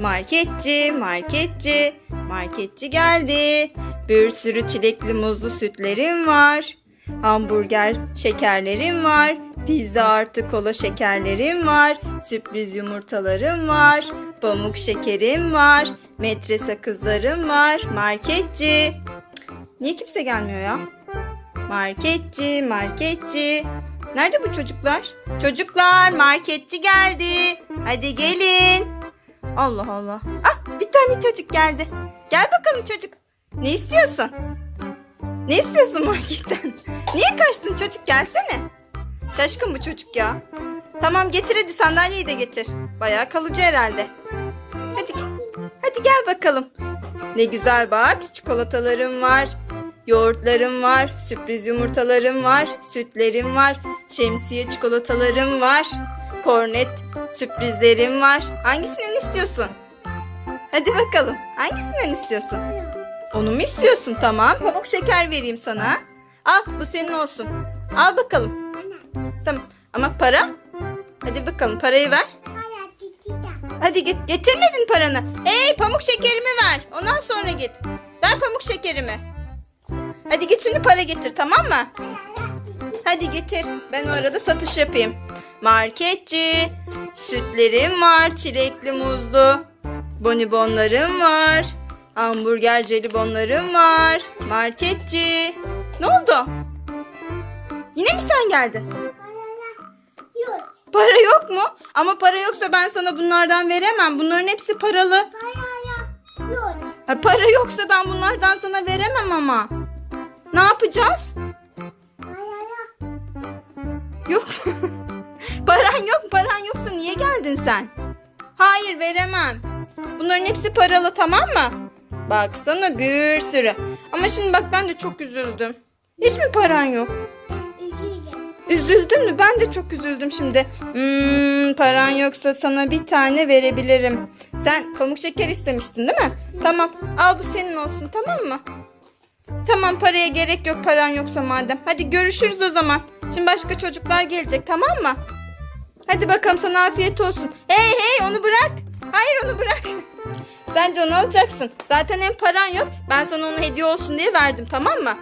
Marketçi, marketçi, marketçi geldi. Bir sürü çilekli muzlu sütlerim var. Hamburger şekerlerim var. Pizza artı kola şekerlerim var. Sürpriz yumurtalarım var. Pamuk şekerim var. Metre sakızlarım var. Marketçi. Niye kimse gelmiyor ya? Marketçi, marketçi. Nerede bu çocuklar? Çocuklar, marketçi geldi. Hadi gelin. Allah Allah. Ah, bir tane çocuk geldi. Gel bakalım çocuk. Ne istiyorsun? Ne istiyorsun marketten? Niye kaçtın çocuk gelsene. Şaşkın bu çocuk ya. Tamam getir hadi sandalyeyi de getir. Bayağı kalıcı herhalde. Hadi hadi gel bakalım. Ne güzel bak çikolatalarım var. Yoğurtlarım var, sürpriz yumurtalarım var, sütlerim var, şemsiye çikolatalarım var, kornet sürprizlerim var. Hangisinden istiyorsun? Hadi bakalım. Hangisinden istiyorsun? Onu mu istiyorsun? Tamam. Pamuk şeker vereyim sana. Al bu senin olsun. Al bakalım. Tamam. Ama para? Hadi bakalım parayı ver. Hadi git. Getirmedin paranı. Hey pamuk şekerimi ver. Ondan sonra git. Ver pamuk şekerimi. Hadi git şimdi para getir tamam mı? Hadi getir. Ben o arada satış yapayım. Marketçi. Sütlerim var. Çilekli muzlu. Bonibonlarım var. Hamburger jelibonlarım var. Marketçi. Ne oldu? Yine mi sen geldin? Yok. Para yok mu? Ama para yoksa ben sana bunlardan veremem. Bunların hepsi paralı. Paraya yok. Ha, para yoksa ben bunlardan sana veremem ama. Ne yapacağız? Paraya Yok. Paran yok, paran yoksa niye geldin sen? Hayır veremem. Bunların hepsi paralı tamam mı? Baksana bir sürü. Ama şimdi bak ben de çok üzüldüm. Hiç mi paran yok? Üzüldün mü? Ben de çok üzüldüm şimdi. Hmm, paran yoksa sana bir tane verebilirim. Sen pamuk şeker istemiştin değil mi? Tamam. Al bu senin olsun tamam mı? Tamam paraya gerek yok paran yoksa madem. Hadi görüşürüz o zaman. Şimdi başka çocuklar gelecek tamam mı? Hadi bakalım sana afiyet olsun. Hey hey onu bırak. Hayır onu bırak. Sence onu alacaksın. Zaten hem paran yok. Ben sana onu hediye olsun diye verdim tamam mı?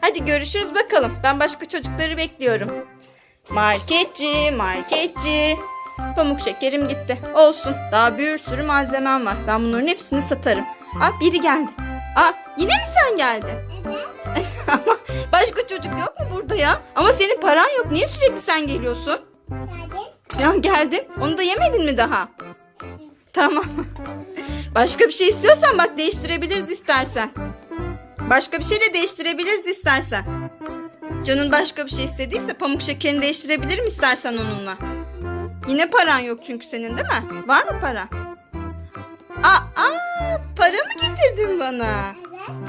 Hadi görüşürüz bakalım. Ben başka çocukları bekliyorum. Marketçi, marketçi. Pamuk şekerim gitti. Olsun. Daha bir sürü malzemem var. Ben bunların hepsini satarım. Aa biri geldi. Aa yine mi sen geldin? Evet. Ama başka çocuk yok mu burada ya? Ama senin paran yok. Niye sürekli sen geliyorsun? Ya geldin. Onu da yemedin mi daha? Tamam. Başka bir şey istiyorsan bak değiştirebiliriz istersen. Başka bir şeyle değiştirebiliriz istersen. Canın başka bir şey istediyse pamuk şekerini değiştirebilirim istersen onunla. Yine paran yok çünkü senin değil mi? Var mı para? Aa, aa para mı getirdin bana?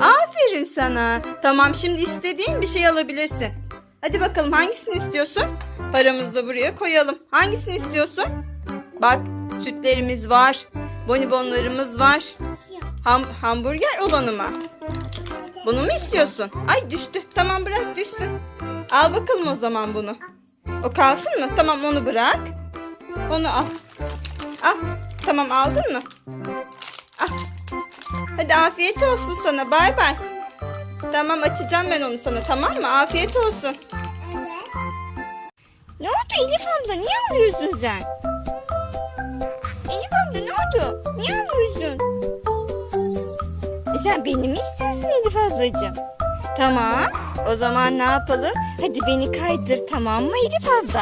Aferin sana. Tamam şimdi istediğin bir şey alabilirsin. Hadi bakalım hangisini istiyorsun? Paramızı da buraya koyalım. Hangisini istiyorsun? Bak sütlerimiz var. Bonibonlarımız var. Ham hamburger olanı mı? Bunu mu istiyorsun? Ay düştü. Tamam bırak düşsün. Al bakalım o zaman bunu. O kalsın mı? Tamam onu bırak. Onu al. Al. Tamam aldın mı? Al. Hadi afiyet olsun sana. Bay bay. Tamam açacağım ben onu sana tamam mı? Afiyet olsun. Evet. Ne oldu Elif abla? Niye ağlıyorsun sen? Elif abla ne oldu? Niye ağlıyorsun? E sen beni mi istiyorsun Elif ablacığım? Tamam. O zaman ne yapalım? Hadi beni kaydır tamam mı Elif abla?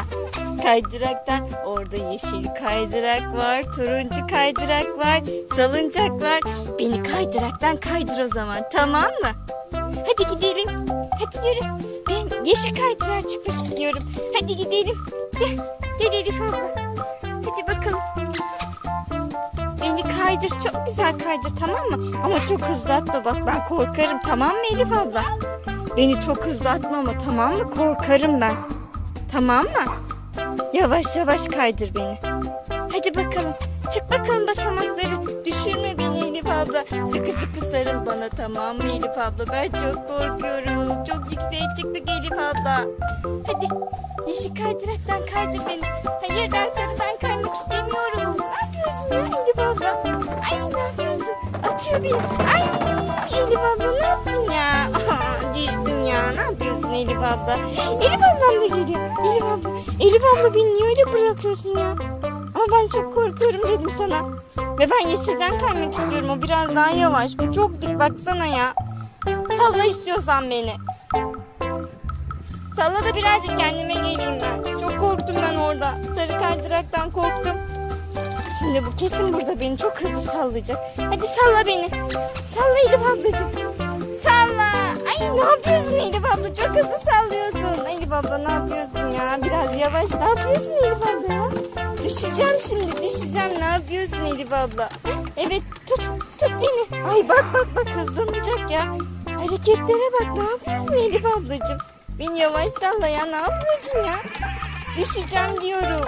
Kaydıraktan orada yeşil kaydırak var, turuncu kaydırak var, salıncak var. Beni kaydıraktan kaydır o zaman tamam mı? Yürü. Ben yeşil kaydırağa çıkmak istiyorum. Hadi gidelim. Gel. Gel Elif abla. Hadi bakalım. Beni kaydır. Çok güzel kaydır tamam mı? Ama çok hızlı atma bak ben korkarım tamam mı Elif abla? Beni çok hızlı atma ama tamam mı? Korkarım ben. Tamam mı? Yavaş yavaş kaydır beni. Hadi bakalım. Çık bakalım basamakları. Elif abla. Sıkı sıkı sarıl bana tamam mı Elif abla? Ben çok korkuyorum. Çok yükseğe çıktık Elif abla. Hadi yeşil kaydıraktan kaydır beni. Hayır ben sarıdan kaymak istemiyorum. Ne yapıyorsun ya Elif abla? itiyor beni. Ay Elif abla ne yaptın ya? Düştüm ya. Ne yapıyorsun Elif abla? Elif ablam da geliyor. Elif abla, Elif abla beni niye öyle bırakıyorsun ya? Ama ben çok korkuyorum dedim sana. Ve ben yeşilden kaymak istiyorum. O biraz daha yavaş. Bu çok dik baksana ya. Salla istiyorsan beni. Salla da birazcık kendime geleyim ben. Çok korktum ben orada. Sarı kaydıraktan korktum. Şimdi bu kesin burada beni çok hızlı sallayacak. Hadi salla beni. Salla Elif ablacığım. Salla. Ay ne yapıyorsun Elif abla? Çok hızlı sallıyorsun. Elif abla ne yapıyorsun ya? Biraz yavaş. Ne yapıyorsun Elif abla ya? Düşeceğim şimdi düşeceğim. Ne yapıyorsun Elif abla? Evet tut tut beni. Ay bak bak bak hızlanacak ya. Hareketlere bak. Ne yapıyorsun Elif ablacığım? Beni yavaş salla ya. Ne yapıyorsun ya? Düşeceğim diyorum.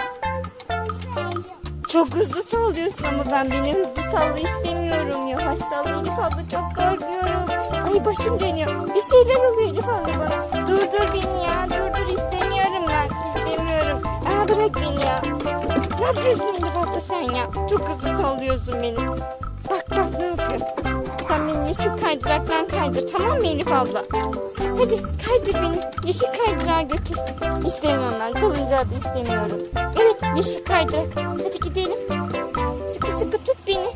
Çok hızlı sallıyorsun ama ben beni hızlı salla istemiyorum. Yavaş salla Elif abla çok korkuyorum. Ay başım dönüyor. Bir şeyler oluyor Elif abla bana. Durdur beni ya durdur istemiyorum Yapıyorsun Elif abla sen ya? Çok hızlı sallıyorsun beni. Bak bak ne yapıyor. Sen beni yeşil kaydıraktan kaydır tamam mı Elif abla? Hadi kaydır beni. Yeşil kaydırağa götür. İstemiyorum ben. Salıncağı da istemiyorum. Evet yeşil kaydırak. Hadi gidelim. Sıkı sıkı tut beni.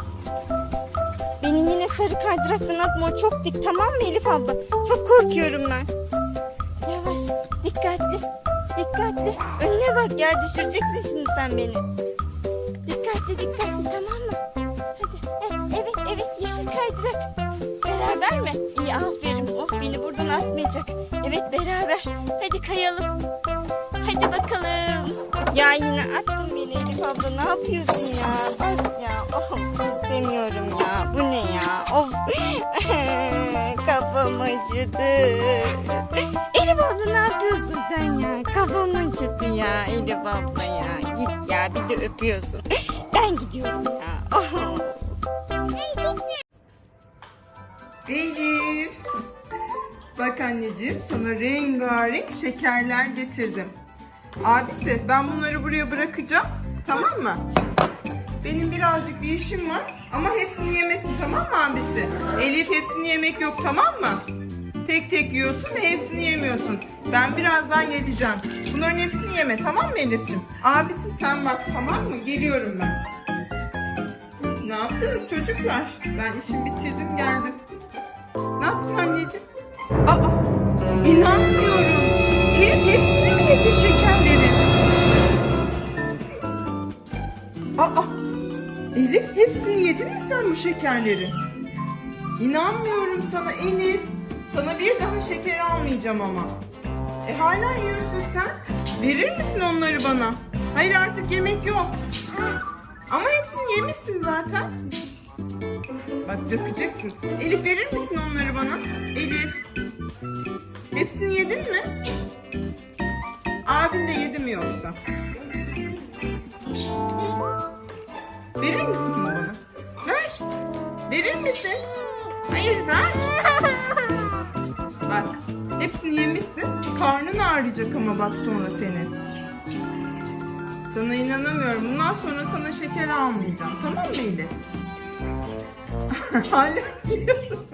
Beni yine sarı kaydıraktan atma. O çok dik tamam mı Elif abla? Çok korkuyorum ben. Yavaş. Dikkatli. Dikkatli. Önüne bak ya düşüreceksin şimdi sen beni. Dikkatli dikkatli tamam mı? Hadi. Eh, Evet evet yeşil kaydırak. Beraber mi? İyi aferin. Oh beni buradan asmayacak. Evet beraber. Hadi kayalım. Hadi bakalım. Ya yine attın beni Elif abla. Ne yapıyorsun ya? Bak ya. Oh istemiyorum ya. Bu ne ya? Of. Kafam acıdı. Elif abla ne yapıyorsun sen ya? Kafam acıdı ya Elif abla ya. Git ya bir de öpüyorsun. Ben gidiyorum ya. Oh. Elif. Bak anneciğim sana rengarenk şekerler getirdim. Abisi ben bunları buraya bırakacağım. Tamam mı? Benim birazcık bir işim var. Ama hepsini yemesin tamam mı abisi? Elif hepsini yemek yok tamam mı? Tek tek yiyorsun ve hepsini yemiyorsun. Ben birazdan geleceğim. Bunların hepsini yeme tamam mı Elif'ciğim? Abisi sen bak tamam mı? Geliyorum ben. Ne yaptınız çocuklar? Ben işimi bitirdim geldim. Ne yaptın anneciğim? Aa, inanmıyorum. Elif hepsini mi yedi şekerleri? Aa, Elif hepsini yedin mi sen bu şekerleri? İnanmıyorum sana Elif. Sana bir daha şeker almayacağım ama. E hala yiyorsun sen. Verir misin onları bana? Hayır artık yemek yok. Ama hepsini yemişsin zaten. Bak dökeceksin. Elif verir misin onları bana? Elif. Hepsini yedin mi? Abin de yedi mi yoksa? Verir misin bunu bana? Ver. Verir misin? Hayır ver. Ağrıyacak ama bak sonra senin. Sana inanamıyorum. Bundan sonra sana şeker almayacağım. Tamam mı Elif? Hala yiyorsun.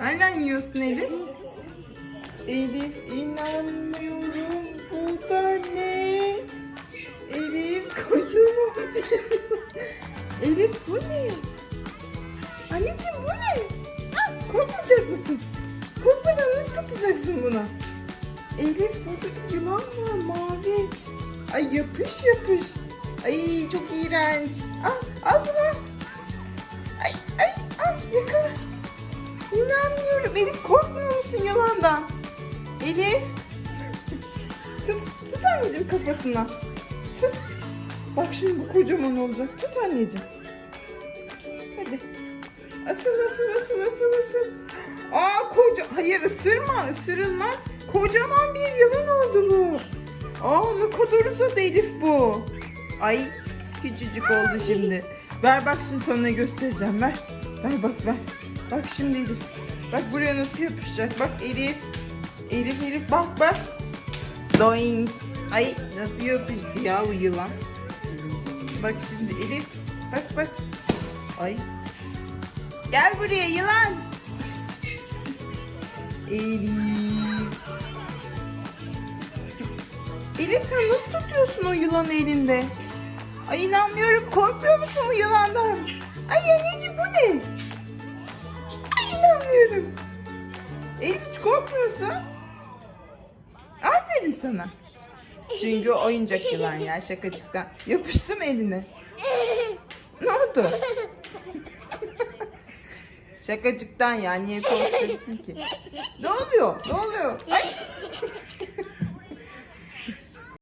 Hala yiyorsun Elif. Elif inanmıyorum. Bu da ne? Elif kocaman Elif bu ne? Anneciğim bu ne? Ah, korkmayacak mısın? Korkmadan nasıl tutacaksın bunu? Elif burada bir yılan var mavi. Ay yapış yapış. Ay çok iğrenç. Al, al bunu. Ay ay al yakala. İnanmıyorum. Elif korkmuyor musun yalandan? Elif. Tut, tut anneciğim kafasına. Tut. Bak şimdi bu kocaman olacak. Tut anneciğim. Hadi. Asıl asıl asıl asıl asıl. Aa koca... Hayır ısırma ısırılmaz. Kocaman bir yılan oldu bu. Aa ne kadar uzadı Elif bu. Ay küçücük oldu şimdi. Ver bak şimdi sana göstereceğim ver. Ver bak ver. Bak şimdi Elif. Bak buraya nasıl yapışacak. Bak Elif. Elif Elif bak bak. Doink. Ay nasıl yapıştı ya bu yılan. Bak şimdi Elif. Bak bak. Ay. Gel buraya yılan. Elif. Elif sen nasıl tutuyorsun o yılanı elinde? Ay inanmıyorum. Korkmuyor musun o yılandan? Ay anneciğim bu ne? Ay inanmıyorum. Elif hiç korkmuyorsun. Aferin sana. Çünkü oyuncak yılan ya şakacıktan. Yapıştım eline. Ne oldu? Şakacıktan ya niye korkuyorsun ki? Ne oluyor? Ne oluyor? Ay.